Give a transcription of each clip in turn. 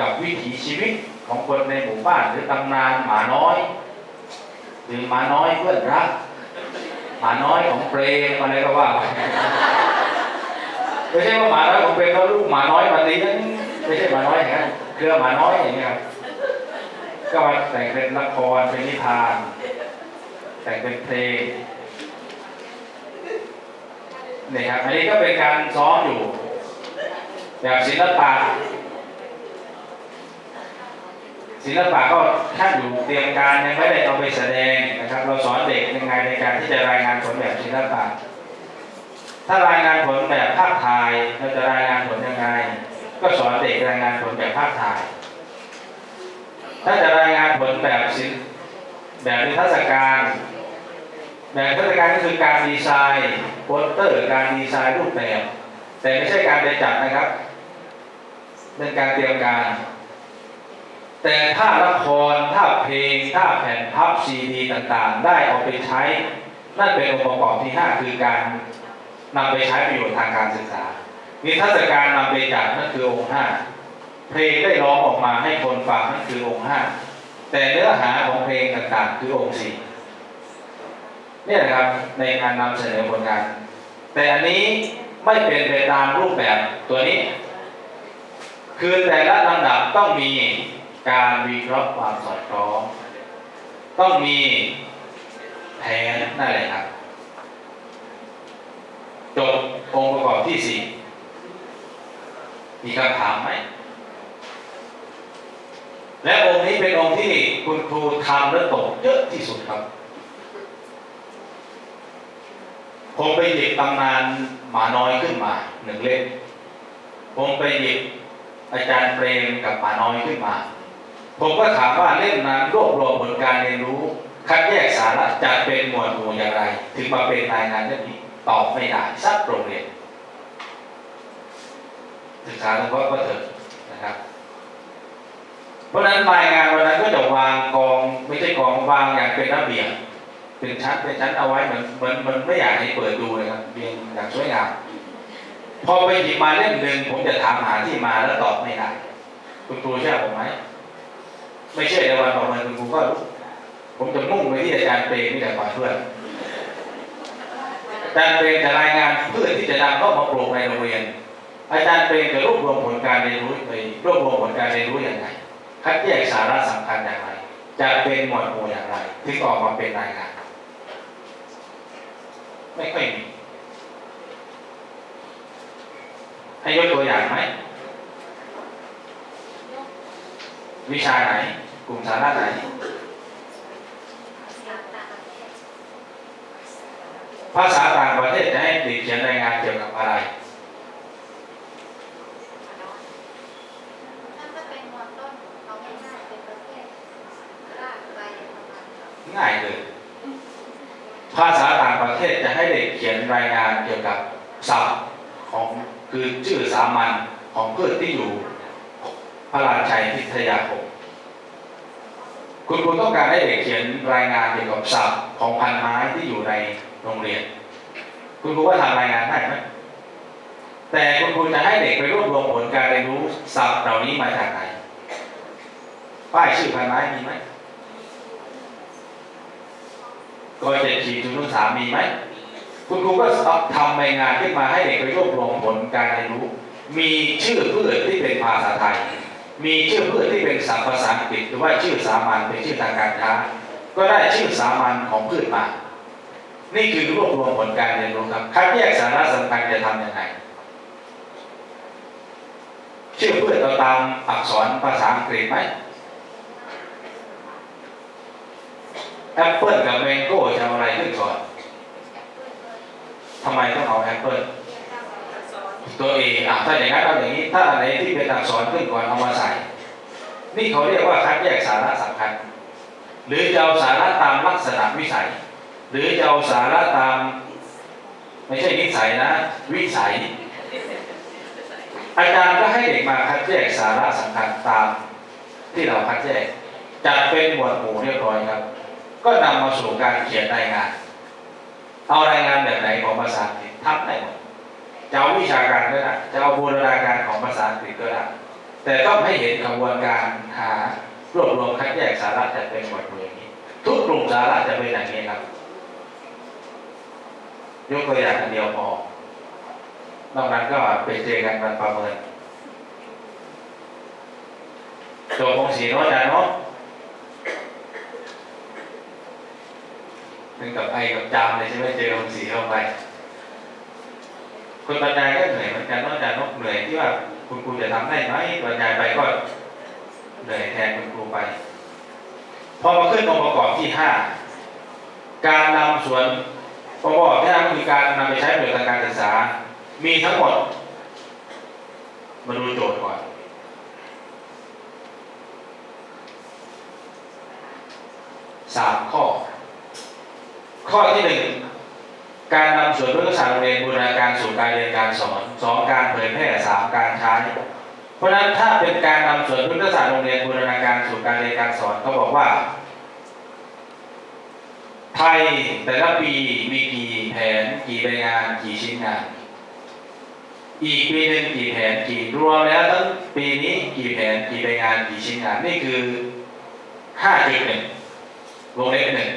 กับวิถีชีวิตของคนในหมู่บ้านหรือตำนานหมาน้อยหรือหมาน้อยเพื่อนรักหมาน้อยของเปรมอะไรก็ว่าไปไม่ใช่ว่าหมาน้อยของเปรมแล้วลูกหมาน้อยมาตีนั้นไม่ใช่หมาน้อยอย่างนั้นเครือหมาน้อยอย่างนี้ยครับก็มาแต่งเป็นละครเป็นนิทาน แต่งเป็นเพลงนี่ครับอันนี้ก็เป็นการซ้อมอยู่ แบบศิลปะ ศิลปะก็ท่านอยู่เตรียมการยังไม่ได้เอาไปแสดงนะครับ เราสอนเด็กยังไงในการที่จะรายงานผลแบบศิลปะ ถ้ารายงานผลแบบภาพถ่ายเราจะรายงานผลยังไง ก็สอนเด็กรายงานผลแบบภาพถ่าย ถ้าจะรายงานผลแบบศิลแบบนิทรรศการแบบนิทรรศการก็คือการดีไซน์โปสเตอร์การดีไซน์รูปแบบ แต่ไม่ใช่การไปจัดนะครับเป็นการเตรียมการ แต่ถ้าละครถ้าเพลงถ้าแผ่นพับซีดีต่างๆ ได้เอาไปใช้ นั่นเป็นองค์ประกอบที่ 5 คือการนำไปใช้ประโยชน์ทางการศึกษา นิทรรศการนำไปจัดนั่นคือองค์ 5 เพลงได้ร้องออกมาให้คนฟังนั่นคือองค์ 5 แต่เนื้อหาของเพลงต่างๆ คือองค์ 4 นี่ยนะครับในการนำเสนอผลงาน แต่อันนี้ไม่เป็นไปตามรูปแบบตัวนี้ คือแต่ละลำดับต้องมี การวิเคราะห์ความสอดคล้อง ต้องมีแผนนั่นแหละครับจบองค์ประกอบที่สี่มีคำถามไหม และองค์นี้เป็นองค์ที่คุณครูทำและตกเยอะที่สุดครับผมไปหยิบตำนานหมาน้อยขึ้นมาหนึ่งเล่มผมไปหยิบอาจารย์เปรมกับหมาน้อยขึ้นมา ผมก็ถามว่าเล่มนั้นรวบรวมผลการเรียนรู้ คัดแยกสาระจัดเป็นหมวดหมู่อย่างไร ถึงมาเป็นรายงานเรื่องนี้ตอบไม่ได้สักโรงเรียนศึกษาเฉพาะก็เถอะนะครับ เพราะฉะนั้นรายงานวันนั้นก็จะวางกองไม่ใช่กองวางอย่างเป็นระเบียบเป็นชั้นเป็นชั้นเอาไว้เหมือนเหมือนมันไม่อยากให้เปิดดูเลยครับเรียงอย่างสวยงามพอไปหยิบมาเล่มหนึ่งผมจะถามหาที่มาแล้วตอบไม่ได้คุณครูเชื่อผมไหม ไม่เชื่อในวันต่อมาคุณครูก็รู้ผมจะมุ่งไปที่อาจารย์เปรมนี่แหละก่อนเพื่อนอาจารย์เปรมจะรายงานเพื่อที่จะนำเข้ามาปลูกในโรงเรียน อาจารย์เปรมจะรวบรวมผลการเรียนรู้ไปรวบรวมผลการเรียนรู้อย่างไรคัดแยกสาระสำคัญอย่างไรจะเป็นหมวดหมู่อย่างไรถึงออกมาเป็นรายงานไม่ค่อยมีให้ยกตัวอย่างไหม วิชาไหน กลุ่มสาระไหนภาษาต่างประเทศจะให้เด็กเขียนรายงานเกี่ยวกับอะไรง่ายเลย ภาษาต่างประเทศจะให้เด็กเขียนรายงานเกี่ยวกับศัพท์ของคือชื่อสามัญของพืชที่อยู่พระราชัยพิทยาคม คุณครูต้องการให้เด็กเขียนรายงานเกี่ยวกับศัพท์ของพันไม้ที่อยู่ในโรงเรียน คุณครูว่าทำรายงานได้ไหมแต่คุณครูจะให้เด็กไปรวบรวมผลการเรียนรู้ศัพท์เหล่านี้มาจากไหนป้ายชื่อพันไม้มีไหมก็เจ็ดขีดจุดศูนสามมีไหมคุณครูก็ทำใบงานขึ้นมาให้เด็กไปรวบรวมผลการเรียนรู้ มีชื่อพืชที่เป็นภาษาไทย มีชื่อพืชที่เป็นศัพท์ภาษาอังกฤษหรือว่าชื่อสามัญเป็นชื่อทางการค้า ก็ได้ชื่อสามัญของพืชมา นี่คือรวบรวมผลการเรียนรู้ครับ คัดแยกสาระสำคัญจะทำยังไง ชื่อพืชเราตามอักษรภาษาอังกฤษไหมแอปเปิลกับแมงโก้จะเอาอะไรขึ้นก่อนทำไมต้องเอาแอปเปิล ตัวเออะถ้าอย่างนั้นเอาอย่างนี้ ถ้าอะไรที่เป็นอักษรขึ้นก่อนเอามาใส่ นี่เขาเรียกว่าคัดแยกสาระสำคัญ หรือจะเอาสาระตามลักษณะวิสัย หรือจะเอาสาระตาม ไม่ใช่นิสัยนะ วิสัย อาจารย์ก็ให้เด็กมาคัดแยกสาระสำคัญตามที่เราคัดแยกจัดเป็นหมวดหมู่เรียบร้อยครับ ก็นำมาสู่การเขียนรายงาน เอารายงานแบบไหนของภาษาอังกฤษทำได้หมด จะเอาวิชาการก็ได้จะเอาบูรณาการของภาษาอังกฤษก็ได้แต่ต้องให้เห็นกระบวนการหารวบรวมคัดแยกสาระจัดเป็นหมวดหมู่อย่างนี้ ทุกกลุ่มสาระจะเป็นอย่างนี้ครับยกตัวอย่างอันเดียวพอนอกนั้นก็ไปเจอกันวันประเมินจบวงสีน้ตอาจารย์เนาะถึงกับไอกับจามเลยใช่ไหมเจอวงสีเข้าไป คนบรรยายก็เหนื่อยเหมือนกันนอกจากนกเหนื่อยที่ว่าคุณครูจะทำได้ไหมบรรยายไปก็เหนื่อยแทนคุณครูไป พอมาขึ้นองค์ประกอบที่ห้าการนำส่วนประกอบที่ห้าคือการนำไปใช้ประโยชน์ทางการศึกษา มีทั้งหมด มาดูโจทย์ก่อนสามข้อ ข้อที่หนึ่ง การนำส่วนพุทธศาสตร์โรงเรียนบูรณาการสู่การเรียนการสอนสองการเผยแพร่สามการใช้เพราะฉะนั้นถ้าเป็นการนำส่วนพุทธศาสตร์โรงเรียนบูรณาการสู่การเรียนการสอนเขาบอกว่า ไทยแต่ละปีมีกี่แผนกี่ใบงานกี่ชิ้นงานอีกปีหนึ่งกี่แผนกี่รวมแล้วทั้งปีนี้กี่แผนกี่ใบงานกี่ชิ้นงานนี่คือห้าจุดหนึ่งวงเล็บหนึ่ง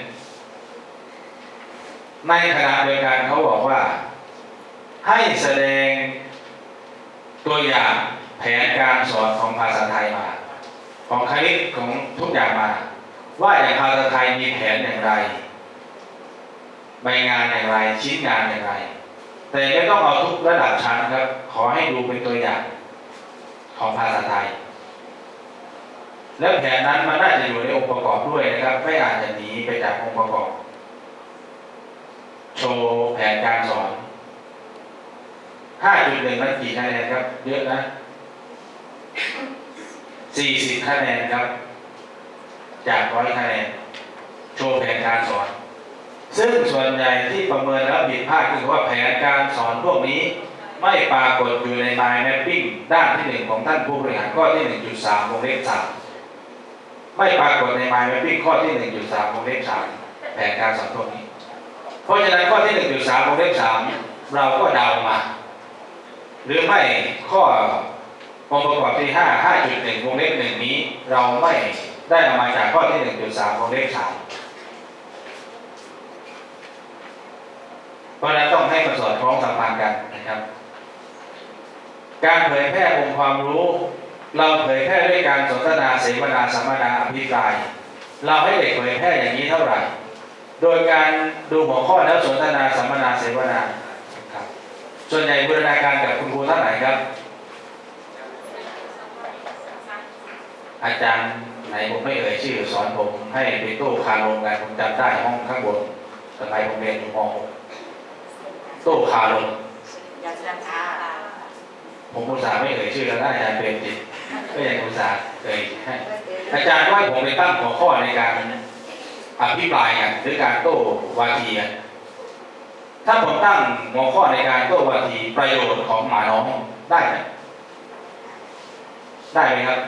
ในขณะเดียวกันเขาบอกว่า ให้แสดงตัวอย่างแผนการสอนของภาษาไทยมา ของคณิตของทุกอย่างมา ว่าอย่างภาษาไทยมีแผนอย่างไรใบงานอย่างไรชิ้นงานอย่างไร แต่ไม่ต้องเอาทุกระดับชั้นครับ ขอให้ดูเป็นตัวอย่างของภาษาไทย แล้วแผนนั้นมันน่าจะอยู่ในองค์ประกอบด้วยนะครับ ไม่อาจจะหนีไปจากองค์ประกอบ โชว์แผนการสอน 5.1นั้นกี่คะแนนครับ เยอะนะ 40คะแนนครับ จากร้อยคะแนน โชว์แผนการสอน ซึ่งส่วนใหญ่ที่ประเมินแล้วผิดพลาดคือว่าแผนการสอนพวกนี้ ไม่ปรากฏอยู่ใน mind mapping ด้านที่หนึ่งของท่านผู้บริหารข้อที่ 1.3วงเล็บ3ไม่ปรากฏใน mind mapping ข้อที่ 1.3วงเล็บ3แผนการสอนพวกนี้ เพราะฉะนั้นข้อที่1.3วงเล็บ3เราก็เดามา หรือไม่ข้อองค์ประกอบที่5 5.1วงเล็บ1นี้ เราไม่ได้เอามาจากข้อที่1.3วงเล็บ3เพราะฉะนั้นต้องให้มันสอดคล้องสัมพันธ์กันนะครับ การเผยแพร่องค์ความรู้ เราเผยแพร่ด้วยการสนทนาเสวนาสัมมนาอภิปราย เราให้เด็กเผยแพร่อย่างนี้เท่าไหร่ โดยการดูหัวข้อแล้วสนทนาสัมมนาเสวนาครับส่วนใหญ่บูรณาการกับคุณครูท่านไหนครับ อาจารย์ไหนผมไม่เอ่ยชื่อสอนผมให้ไปตู้คาโรงงานผมจำได้ห้องข้างบนสมัยผมเรียนอยู่ม .6 ตู้คาโรงอยากจะทาผมอุตส่าห์ไม่เอ่ยชื่อแล้วนะอาจารย์เป็นจิตก็ยังอุตส่าห์เอ่ยให้อาจารย์ว่าผมไปตั้งหัวข้อในการ อภิปรายกันหรือการโต้วาทีถ้าผมตั้งหัวข้อในการโต้วาทีประโยชน์ของหมาน้องได้ไหมได้ไหมครับ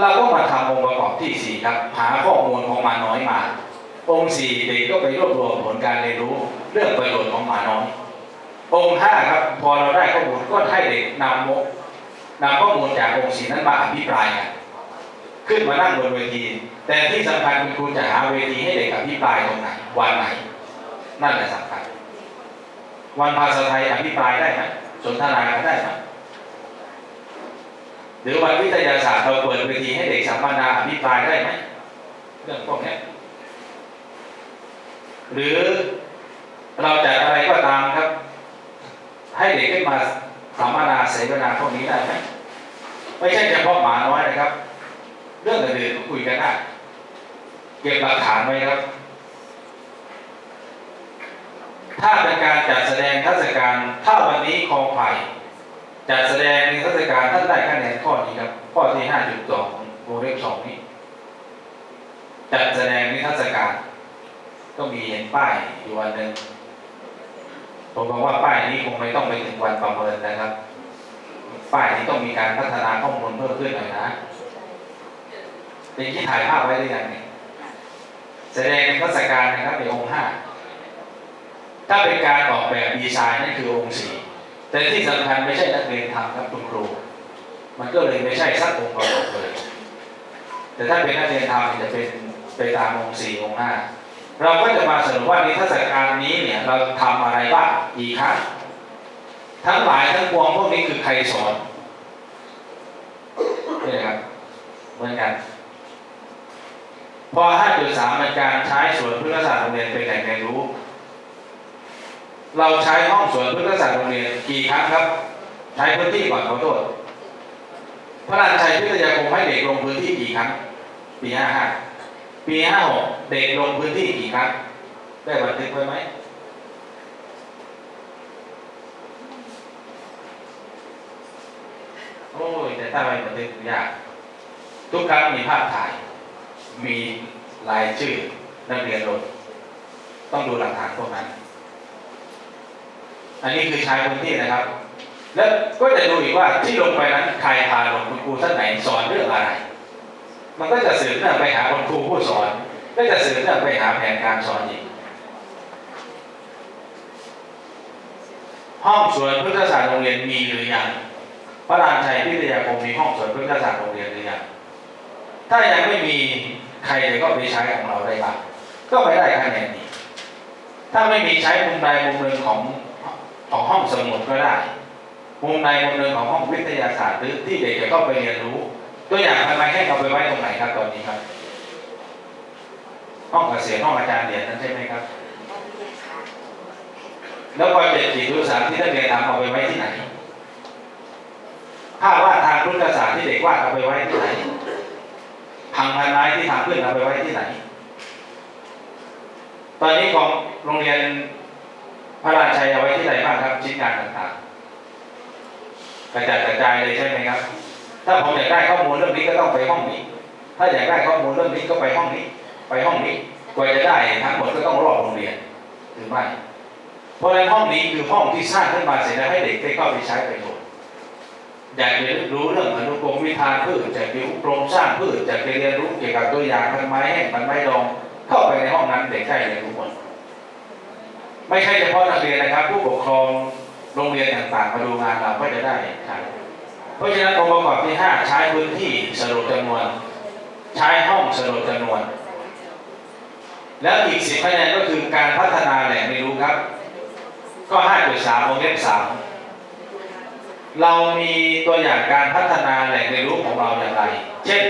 เราก็มาทำองค์ประกอบที่สี่ครับ หาข้อมูลของหมาน้อยมา องค์สี่เด็กก็ไปรวบรวมผลการเรียนรู้เรื่องประโยชน์ของหมาน้อย องค์ห้าครับ พอเราได้ข้อมูลก็ให้เด็กนำมุกนำข้อมูลจากองค์สี่นั้นมาอภิปรายกันขึ้นมานั่งบนเวที แต่ที่สำคัญคุณครูจะหาเวทีให้เด็กอภิปรายตรงไหนวันไหน นั่นแหละสำคัญ วันภาษาไทยอภิปรายได้ไหมสนทนากันได้ไหมหรือวันวิทยาศาสตร์เราเปิดเวทีให้เด็กสัมมนาอภิปรายได้ไหมเรื่องพวกนี้หรือเราจัดอะไรก็ตามครับ ให้เด็กขึ้นมาสัมมนาเสวนาพวกนี้ได้ไหมไม่ใช่เฉพาะหมาน้อยนะครับ เรื่องอื่นๆก็คุยกันได้ เก็บหลักฐานไว้ครับ ถ้าเป็นการจัดแสดงทรรศการ ถ้าวันนี้คลองไผ่จัดแสดงในทรรศการท่านได้คะแนนข้อนี้ครับ ข้อที่ห้าจุดสองวงเล็บสองนี้จัดแสดงนิทรรศการ ก็มีเห็นป้ายอยู่วันหนึ่งผมบอกว่าป้ายนี้คงไม่ต้องไปถึงวันประเมินนะครับ ป้ายนี้ต้องมีการพัฒนาข้อมูลเพิ่มขึ้นหน่อยนะเป็นที่ถ่ายภาพไว้หรือยังเนี่ย แสดงในเทรรศการนะครับในองค์ห้าถ้าเป็นการออกแบบดีไซน์นั่นคือองค์สี่แต่ที่สำคัญไม่ใช่นักเรียนทำครับคุณครู มันก็เลยไม่ใช่สักองค์ประกอบเลย แต่ถ้าเป็นนักเรียนทำจะเป็นไปตามองค์สี่องค์ห้าเราก็จะมาสรุปว่านิทรรศการนี้เนี่ยเราทำอะไรบ้างกี่ครั้งทั้งหลายทั้งปวงพวกนี้คือใครสอนนี่นะครับเหมือนกัน พอ 5.3 เป็นการใช้สวนพฤกษศาสตร์โรงเรียนเป็นแหล่งเรียนรู้ เราใช้ห้องสวนพฤกษศาสตร์โรงเรียนกี่ครั้งครับ ใช้พื้นที่ก่อนขอโทษพระราชชัยพิทยาคมให้เด็กลงพื้นที่กี่ครั้ง ปีห้าห้าปีห้าหกเด็กลงพื้นที่กี่ครั้ง ได้บันทึกไว้ไหมโอ้ยแต่ถ้าไม่บันทึกยากทุกครั้งมีภาพถ่าย มีรายชื่อนักเรียนลงต้องดูหลักฐานพวกนั้น อันนี้คือช้พื้นที่นะครับ แล้วก็จะดูอีกว่าที่ลงไปนั้นใครพาลงคุณครูท่านไหนสอนเรื่องอะไร มันก็จะสืบเนื่องไปหาคุณครูผู้สอน ก็จะสืบเนื่องไปหาแผนการสอนอีก ห้องสวนพุทธศาสตร์โรงเรียนมีหรือยังพระรามชัยพิทยาคมมีห้องสวนพุทธศาสตร์โรงเรียนหรือยังถ้ายังไม่มี ใครจะก็ไปใช้ของเราได้บ้างก็ไปได้คะแนนนี้ถ้าไม่มีใช้มุมใดมุมหนึ่งของของห้องสมุดก็ได้มุมใดมุมหนึ่งของห้องวิทยาศาสตร์หรือที่เด็กจะเข้าไปเรียนรู้ ตัวอย่างทำไมให้เอาไปไว้ตรงไหนครับตอนนี้ครับ ห้องเกษียณห้องอาจารย์เรียนนั้นใช่ไหมครับ แล้วพอเจ็ดสี่ทุสามที่นักเรียนทำเอาไปไว้ที่ไหนภาพวาดทางพุทธศาสตร์ที่เด็กวาดเอาไปไว้ที่ไหน พังพันไม้ที่ทำขึ้นเอาไปไว้ที่ไหน ตอนนี้ของโรงเรียนพระราชัยเอาไว้ที่ไหนบ้างครับชิ้นงานต่างๆกระจัดกระจายเลยใช่ไหมครับ ถ้าผมอยากได้ข้อมูลเรื่องนี้ก็ต้องไปห้องนี้ ถ้าอยากได้ข้อมูลเรื่องนี้ก็ไปห้องนี้ ไปห้องนี้กว่าจะได้ทั้งหมดก็ต้องรอบโรงเรียนหรือไม่เพราะฉะนั้นห้องนี้คือห้องที่สร้างขึ้นมาเสร็จแล้วให้เด็กได้เข้าไปใช้ประโยชน์ อยากจะรู้เรื่องอนุกรมวิธานพืชจากวิวโครงสร้างพืชจากเรียนรู้เกี่ยวกับตัวอย่างพันไม้แห้งพันไม้ดองเข้าไปในห้องนั้นเด็กได้เรียนรู้หมดไม่ใช่เฉพาะนักเรียนนะครับ ผู้ปกครองโรงเรียนต่างๆมาดูงานเราก็จะได้ใช้เพราะฉะนั้นองค์ประกอบที่ 5 ใช้พื้นที่สรุปจำนวน ใช้ห้องสรุปจำนวน แล้วอีกสิบคะแนนก็คือการพัฒนาแหล่งเรียนรู้ครับ ก็ 5.3วงเล็บ3 เรามีตัวอย่างการพัฒนาแหล่งเรียนรู้ของเราอย่างไร เช่น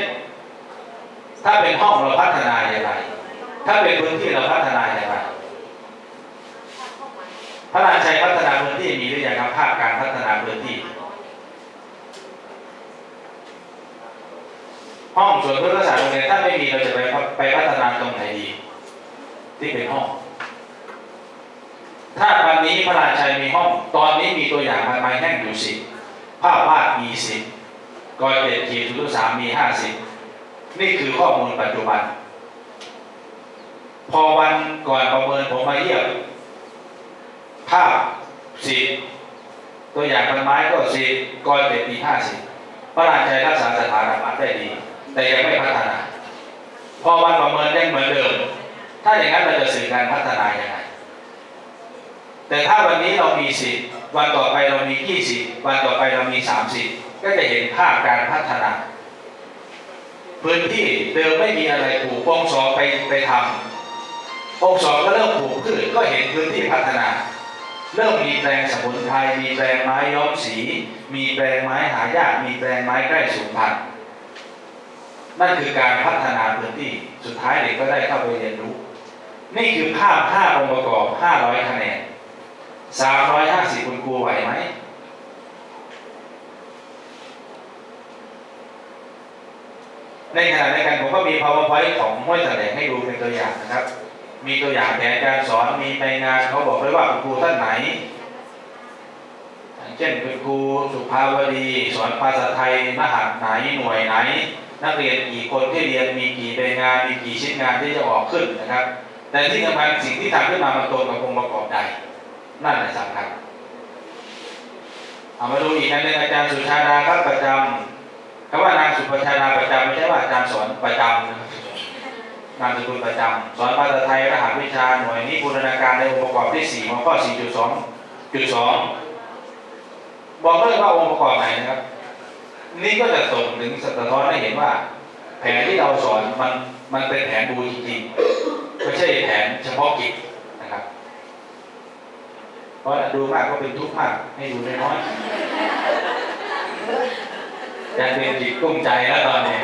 ถ้าเป็นห้องเราพัฒนาอย่างไร ถ้าเป็นพื้นที่เราพัฒนาอย่างไรพระราชัยพัฒนาพื้นที่มีหรือยังครับภาพการพัฒนาพื้นที่ ห้องส่วนพุทธศาสตร์โรงเรียนถ้าไม่มีเราจะไปไปพัฒนาตรงไหนดี ที่เป็นห้อง ถ้าวันนี้พระราชัยมีห้อง ตอนนี้มีตัวอย่างพันไม้แห้งอยู่สิ ภาพวาดมีสิบกอยเด็ดขีดทุสามมีห้าสิบนี่คือข้อมูลปัจจุบัน พอวันก่อนประเมินผมมาเยี่ยมภาพสิบตัวอย่างพันไม้ก็สิบกอยเด็ดมีห้าสิบพระราชัยรักษาสถานะได้ดี แต่ยังไม่พัฒนา พอวันประเมินยังเหมือนเดิม ถ้าอย่างนั้นเราจะสื่อการพัฒนายังไงแต่ถ้าวันนี้เรามีสิบ วันต่อไปเรามียี่สิบวันต่อไปเรามีสามสิบก็จะเห็นภาพการพัฒนาพื้นที่เดิมไม่มีอะไรปลูกปองสอไปไปทำปองสอก็เริ่มปลูกพืชก็เห็นพื้นที่พัฒนา เริ่มมีแปลงสมุนไพรมีแปลงไม้ย้อมสี มีแปลงไม้หายากมีแปลงไม้ใกล้สูงพันธุ์นั่นคือการพัฒนาพื้นที่สุดท้ายเด็กก็ได้เข้าไปเรียนรู้ นี่คือภาพ5องค์ประกอบ 500 คะแนน 350คุณครูไหวไหมในขณะเดียวกันผมก็มี powerpoint ของห้วยแถลงให้ดูเป็นตัวอย่างนะครับ มีตัวอย่างแผนการสอนมีไปงานเขาบอกเลยว่าคุณครูท่านไหน เช่นคุณครูสุภาวดีสอนภาษาไทยมหาดไหนหน่วยไหน นักเรียนกี่คนที่เรียนมีกี่ใบงานมีกี่ชิ้นงานที่จะออกขึ้นนะครับ แต่ที่สำคัญสิ่งที่ทำขึ้นมามันตรงกับองค์ประกอบใด นั่นแหละสำคัญเอามาดูอีกอันหนึงอาจารย์สุชาดาครับประจำคำว่านางสุประชาดาประจำไม่ใช่ว่าอาจารย์สอนประจำนะครับนามสกุลประจำสอนภาษาไทยรหัสวิชาหน่วยนี้บูรณาการในองค์ประกอบที่สี่หัวข้อสี่จุดสองจุดสองบอกเลยว่าองค์ประกอบไหนนะครับ นี่ก็จะส่งถึงสะท้อนให้เห็นว่า แผนที่เราสอนมันมันเป็นแผนดูจริงๆไม่ใช่แผนเฉพาะกิจ ราะดูมากก็เป็นทุกข์มากให้ดูน้อยๆจะเป็นจิตกุ้มใจแล้วตอนนี้